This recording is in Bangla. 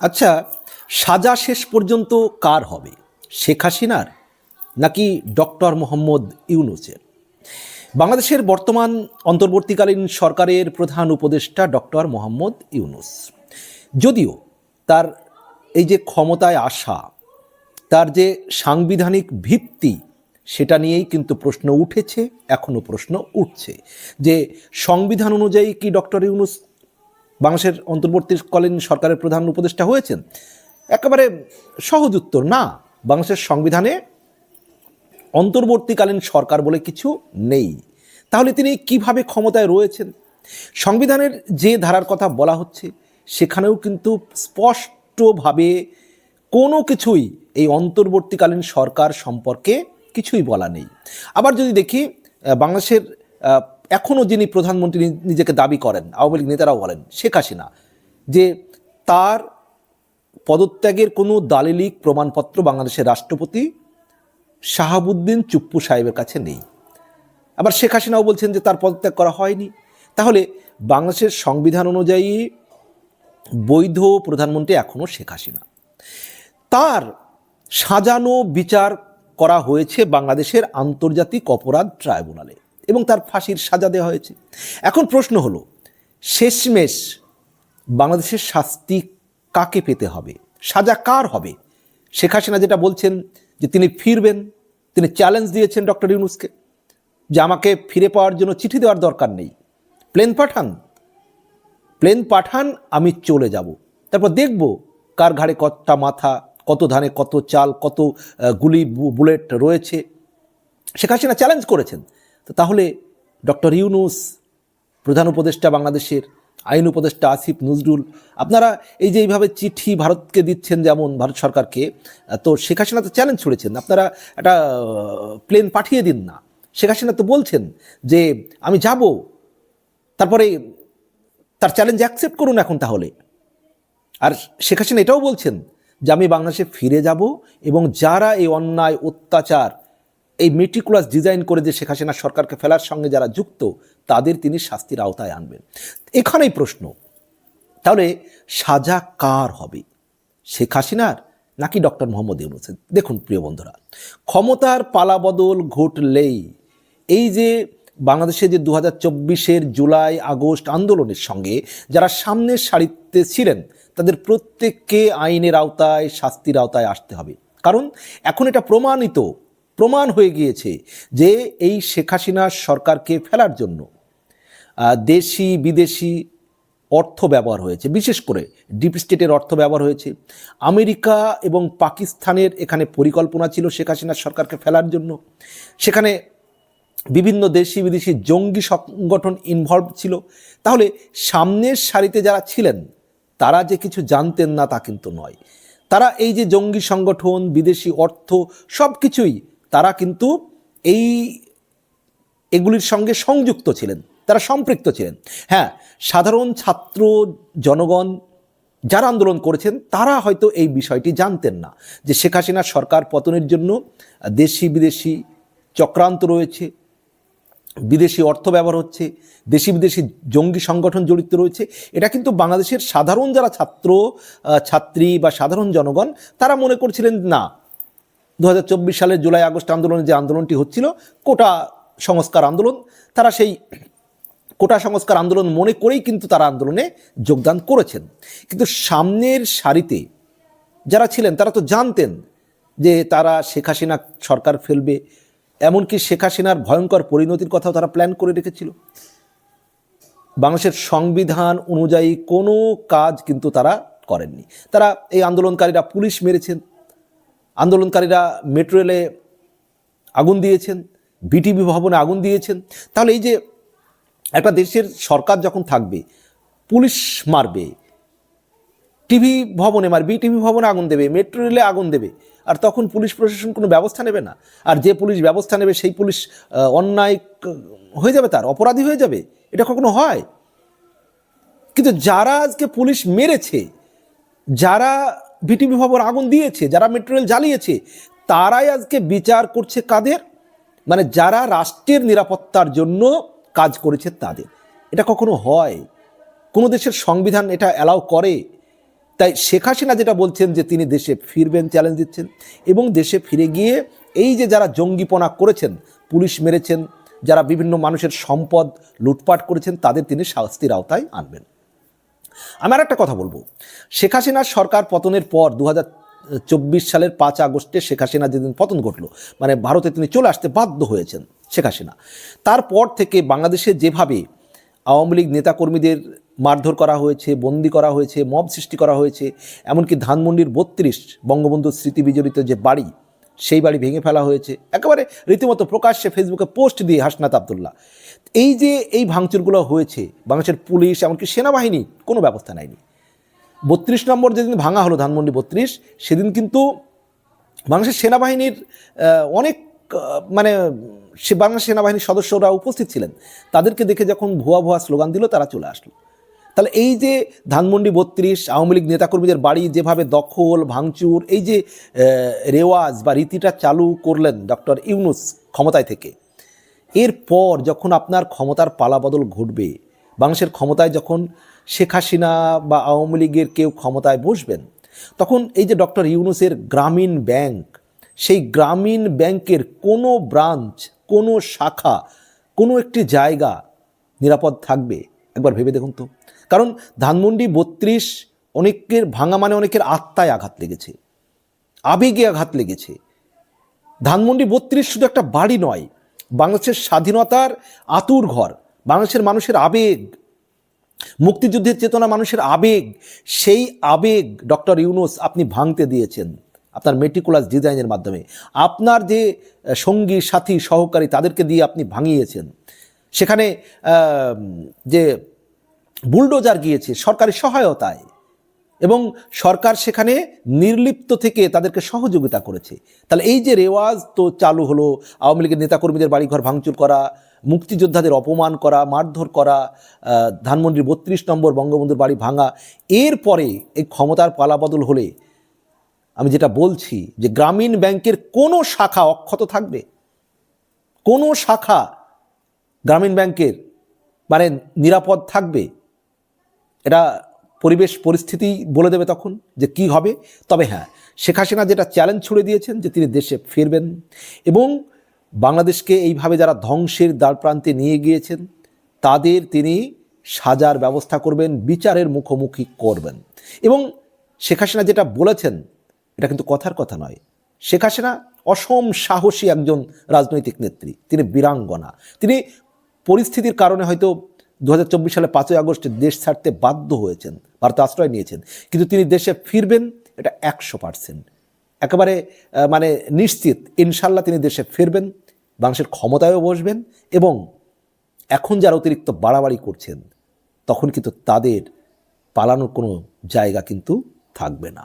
আচ্ছা সাজা শেষ পর্যন্ত কার হবে? শেখ হাসিনার নাকি ডক্টর মোহাম্মদ ইউনুসের? বাংলাদেশের বর্তমান অন্তর্বর্তীকালীন সরকারের প্রধান উপদেষ্টা ডক্টর মোহাম্মদ ইউনুস। যদিও তার এই যে ক্ষমতায় আসা, তার যে সাংবিধানিক ভিত্তি, সেটা নিয়েই কিন্তু প্রশ্ন উঠেছে এখনও প্রশ্ন উঠছে যে সংবিধান অনুযায়ী কি ডক্টর ইউনুস বাংলাদেশের অন্তর্বর্তীকালীন সরকারের প্রধান উপদেষ্টা হয়েছেন। একেবারে সহজ উত্তর, না। বাংলাদেশের সংবিধানে অন্তর্বর্তীকালীন সরকার বলে কিছু নেই। তাহলে তিনি কীভাবে ক্ষমতায় রয়েছেন? সংবিধানের যে ধারার কথা বলা হচ্ছে, সেখানেও কিন্তু স্পষ্টভাবে কোনো কিছুই এই অন্তর্বর্তীকালীন সরকার সম্পর্কে কিছুই বলা নেই। আবার যদি দেখি বাংলাদেশের এখনও যিনি প্রধানমন্ত্রী নিজেকে দাবি করেন, আওয়ামী লীগ নেতারাও বলেন, শেখ হাসিনা, যে তার পদত্যাগের কোনো দালিলিক প্রমাণপত্র বাংলাদেশের রাষ্ট্রপতি শাহাবুদ্দিন চুপ্পু সাহেবের কাছে নেই। আবার শেখ হাসিনাও বলছেন যে তার পদত্যাগ করা হয়নি। তাহলে বাংলাদেশের সংবিধান অনুযায়ী বৈধ প্রধানমন্ত্রী এখনও শেখ হাসিনা। তার সাজানো বিচার করা হয়েছে বাংলাদেশের আন্তর্জাতিক অপরাধ ট্রাইব্যুনালে। এবং তার ফাঁসির সাজা দেওয়া হয়েছে। এখন প্রশ্ন হলো, শেষমেশ বাংলাদেশের শাস্তি কাকে পেতে হবে? সাজা কার হবে? শেখ হাসিনা যেটা বলছেন যে তিনি ফিরবেন, তিনি চ্যালেঞ্জ দিয়েছেন ডক্টর ইউনুসকে যে আমাকে ফিরে পাওয়ার জন্য চিঠি দেওয়ার দরকার নেই। প্লেন পাঠান প্লেন পাঠান, আমি চলে যাব। তারপর দেখব কার ঘাড়ে কতটা মাথা, কত ধানে কত চাল, কত গুলি বুলেট রয়েছে। শেখ হাসিনা চ্যালেঞ্জ করেছেন। তো তাহলে ডক্টর ইউনুস প্রধান উপদেষ্টা বাংলাদেশের, আইন উপদেষ্টা আসিফ নজরুল, আপনারা এই যে এইভাবে চিঠি ভারতকে দিচ্ছেন যেমন ভারত সরকারকে, তো শেখ হাসিনা তো চ্যালেঞ্জ ছুড়েছেন। আপনারা একটা প্লেন পাঠিয়ে দিন না। শেখ হাসিনা তো বলছেন যে, আমি যাব। তারপরে তার চ্যালেঞ্জ অ্যাকসেপ্ট করুন এখন তাহলে। আর শেখ হাসিনা এটাও বলছেন যে, আমি বাংলাদেশে ফিরে যাব এবং যারা এই অন্যায়, অত্যাচার এই মেটিকুলাস ডিজাইন করে যে শেখ হাসিনা সরকারকে ফেলার সঙ্গে যারা যুক্ত, তাদের তিনি শাস্তির আওতায় আনবেন। এখানেই প্রশ্ন, তাহলে সাজা কার হবে? শেখ হাসিনার নাকি ডক্টর মোহাম্মদ ইউনুসের? দেখুন প্রিয় বন্ধুরা, ক্ষমতার পালাবদল ঘটলেই এই যে বাংলাদেশে যে দু হাজার জুলাই, আগস্ট আন্দোলনের সঙ্গে যারা সামনের সারিতে ছিলেন, তাদের প্রত্যেককে আইনের আওতায়, শাস্তির আওতায় আসতে হবে। কারণ এখন এটা প্রমাণিত প্রমাণ হয়ে গিয়েছে যে এই শেখ হাসিনার সরকারকে ফেলার জন্য দেশি, বিদেশি অর্থ ব্যবহার হয়েছে। বিশেষ করে ডিপ স্টেটের অর্থ ব্যবহার হয়েছে। আমেরিকা এবং পাকিস্তানের এখানে পরিকল্পনা ছিল শেখ হাসিনার সরকারকে ফেলার জন্য। সেখানে বিভিন্ন দেশি, বিদেশি জঙ্গি সংগঠন ইনভলভ ছিল। তাহলে সামনের সারিতে যারা ছিলেন, তারা যে কিছু জানতেন না তা কিন্তু নয়। তারা এই যে জঙ্গি সংগঠন, বিদেশি অর্থ সব কিছুই তারা কিন্তু এই এগুলির সঙ্গে সংযুক্ত ছিলেন, তারা সম্পৃক্ত ছিলেন। হ্যাঁ সাধারণ ছাত্র জনগণ যারা আন্দোলন করেছেন, তারা হয়তো এই বিষয়টি জানতেন না যে শেখ হাসিনার সরকার পতনের জন্য দেশি বিদেশি চক্রান্ত রয়েছে, বিদেশি অর্থ ব্যবহার হচ্ছে, দেশি বিদেশি জঙ্গি সংগঠন জড়িত রয়েছে। এটা কিন্তু বাংলাদেশের সাধারণ যারা ছাত্র ছাত্রী বা সাধারণ জনগণ, তারা মনে করছিলেন না দু সালের জুলাই, আগস্ট আন্দোলনে যে আন্দোলনটি হচ্ছিল, কোটা সংস্কার আন্দোলন, তারা সেই কোটা সংস্কার আন্দোলন মনে করেই কিন্তু তারা আন্দোলনে যোগদান করেছেন। কিন্তু সামনের সারিতে যারা ছিলেন, তারা তো জানতেন যে তারা শেখ হাসিনা সরকার ফেলবে, এমনকি শেখ হাসিনার ভয়ঙ্কর পরিণতির কথাও তারা প্ল্যান করে রেখেছিল। বাংলাদেশের সংবিধান অনুযায়ী কোনো কাজ কিন্তু তারা করেননি। তারা এই আন্দোলনকারীরা পুলিশ মেরেছেন আন্দোলনকারীরা মেট্রো রেলে আগুন দিয়েছেন, বিটিভি ভবনে আগুন দিয়েছেন। তাহলে এই যে একটা দেশের সরকার যখন থাকবে, পুলিশ মারবে, টিভি ভবনে মারবে, বিটিভি ভবনে আগুন দেবে, মেট্রো রেলে আগুন দেবে, আর তখন পুলিশ প্রশাসন কোনো ব্যবস্থা নেবে না। আর যে পুলিশ ব্যবস্থা নেবে, সেই পুলিশ অন্যায় হয়ে যাবে তার, অপরাধী হয়ে যাবে, এটা কখনো হয়? কিন্তু যারা আজকে পুলিশ মেরেছে, যারা বিটিভি ভবন আগুন দিয়েছে, যারা মেট্রো রেল জ্বালিয়েছে, তারাই আজকে বিচার করছে কাদের? মানে যারা রাষ্ট্রের নিরাপত্তার জন্য কাজ করেছে তাদের। এটা কখনো হয়? কোনো দেশের সংবিধান এটা অ্যালাউ করে? তাই শেখ হাসিনা যেটা বলছেন যে তিনি দেশে ফিরবেন চ্যালেঞ্জ দিচ্ছেন, এবং দেশে ফিরে গিয়ে এই যে যারা জঙ্গিপনা করেছেন, পুলিশ মেরেছেন, যারা বিভিন্ন মানুষের সম্পদ লুটপাট করেছেন, তাদের তিনি শাস্তির আওতায় আনবেন। আমি আর একটা কথা বলব। শেখ হাসিনার সরকার পতনের পর দু চব্বিশ সালের পাঁচ আগস্টে শেখ হাসিনা যেদিন পতন ঘটলো মানে ভারতে তিনি চলে আসতে বাধ্য হয়েছেন শেখ হাসিনা। তারপর থেকে বাংলাদেশে যেভাবে আওয়ামী লীগ নেতাকর্মীদের মারধর করা হয়েছে, বন্দি করা হয়েছে, মব সৃষ্টি করা হয়েছে, এমনকি ধানমন্ডির বত্রিশ বঙ্গবন্ধু স্মৃতি বিজড়িত যে বাড়ি সেই বাড়ি ভেঙে ফেলা হয়েছে। একেবারে রীতিমতো প্রকাশ্যে ফেসবুকে পোস্ট দিয়ে হাসনাত আবদুল্লাহ। এই যে এই ভাঙচুরগুলো হয়েছে, বাংলাদেশের পুলিশ এমনকি সেনাবাহিনী কোনো ব্যবস্থা নেয়নি। বত্রিশ নম্বর যেদিন ভাঙা হলো ধানমন্ডি বত্রিশ, সেদিন কিন্তু বাংলাদেশের সেনাবাহিনীর অনেক মানে সে বাংলাদেশ সেনাবাহিনীর সদস্যরা উপস্থিত ছিলেন। তাদেরকে দেখে যখন ভুয়া ভুয়া স্লোগান দিল, তারা চলে আসলো। তাহলে এই যে ধানমন্ডি বত্রিশ, আওয়ামী লীগ নেতাকর্মীদের বাড়ি যেভাবে দখল, ভাঙচুর, এই যে রেওয়াজ বা রীতিটা চালু করলেন ডক্টর ইউনুস ক্ষমতায় থেকে, এরপর যখন আপনার ক্ষমতার পালাবদল ঘটবে, বাংলাদেশের ক্ষমতায় যখন শেখ হাসিনা বা আওয়ামী লীগের কেউ ক্ষমতায় বসবেন, তখন এই যে ডক্টর ইউনুসের গ্রামীণ ব্যাংক, সেই গ্রামীণ ব্যাংকের কোনো ব্রাঞ্চ, কোনো শাখা, কোনো একটি জায়গা নিরাপদ থাকবে? একবার ভেবে দেখুন তো। কারণ ধানমন্ডি বত্রিশ অনেকের ভাঙা মানে অনেকের আত্মায় আঘাত লেগেছে, আবেগে আঘাত লেগেছে। ধানমন্ডি বত্রিশ শুধু একটা বাড়ি নয়, বাংলাদেশের স্বাধীনতার আতুর ঘর, বাংলাদেশের মানুষের আবেগ, মুক্তিযুদ্ধের চেতনা মানুষের আবেগ, সেই আবেগ ডক্টর ইউনুস আপনি ভাঙতে দিয়েছেন আপনার মেটিকুলাস ডিজাইনের মাধ্যমে। আপনার যে সঙ্গী, সাথী, সহকারী তাদেরকে দিয়ে আপনি ভাঙিয়েছেন। সেখানে যে বুলডোজার গিয়েছে সরকারি সহায়তায় এবং সরকার সেখানে নির্লিপ্ত থেকে তাদেরকে সহযোগিতা করেছে। তাহলে এই যে রেওয়াজ তো চালু হলো, আওয়ামী লীগের নেতাকর্মীদের বাড়িঘর ভাঙচুর করা, মুক্তিযোদ্ধাদের অপমান করা, মারধর করা ধানমন্ডির বত্রিশ নম্বর বঙ্গবন্ধুর বাড়ি ভাঙা, এরপরে এই ক্ষমতার পালাবদল হলে আমি যেটা বলছি যে গ্রামীণ ব্যাংকের কোনো শাখা অক্ষত থাকবে। কোনো শাখা গ্রামীণ ব্যাংকের মানে নিরাপদ থাকবে। এটা পরিবেশ, পরিস্থিতি বলে দেবে তখন যে কি হবে। তবে হ্যাঁ শেখ হাসিনা যেটা চ্যালেঞ্জ ছুড়ে দিয়েছেন যে তিনি দেশে ফিরবেন এবং বাংলাদেশকে এইভাবে যারা ধ্বংসের দ্বারপ্রান্তে নিয়ে গিয়েছেন, তাদের তিনি সাজার ব্যবস্থা করবেন, বিচারের মুখোমুখি করবেন। এবং শেখ হাসিনা যেটা বলেছেন, এটা কিন্তু কথার কথা নয়। শেখ হাসিনা অসম সাহসী একজন রাজনৈতিক নেত্রী। তিনি বীরাঙ্গনা। তিনি পরিস্থিতির কারণে হয়তো দু হাজার চব্বিশ সালে পাঁচই আগস্টে দেশ ছাড়তে বাধ্য হয়েছেন, ভারতে আশ্রয় নিয়েছেন। কিন্তু তিনি দেশে ফিরবেন, এটা একশো পার্সেন্ট। একেবারে মানে নিশ্চিত, ইনশাল্লাহ তিনি দেশে ফিরবেন, বাংলাদেশের ক্ষমতায়ও বসবেন এবং এখন যারা অতিরিক্ত বাড়াবাড়ি করছেন, তখন কিন্তু তাদের পালানোর কোনো জায়গা কিন্তু থাকবে না।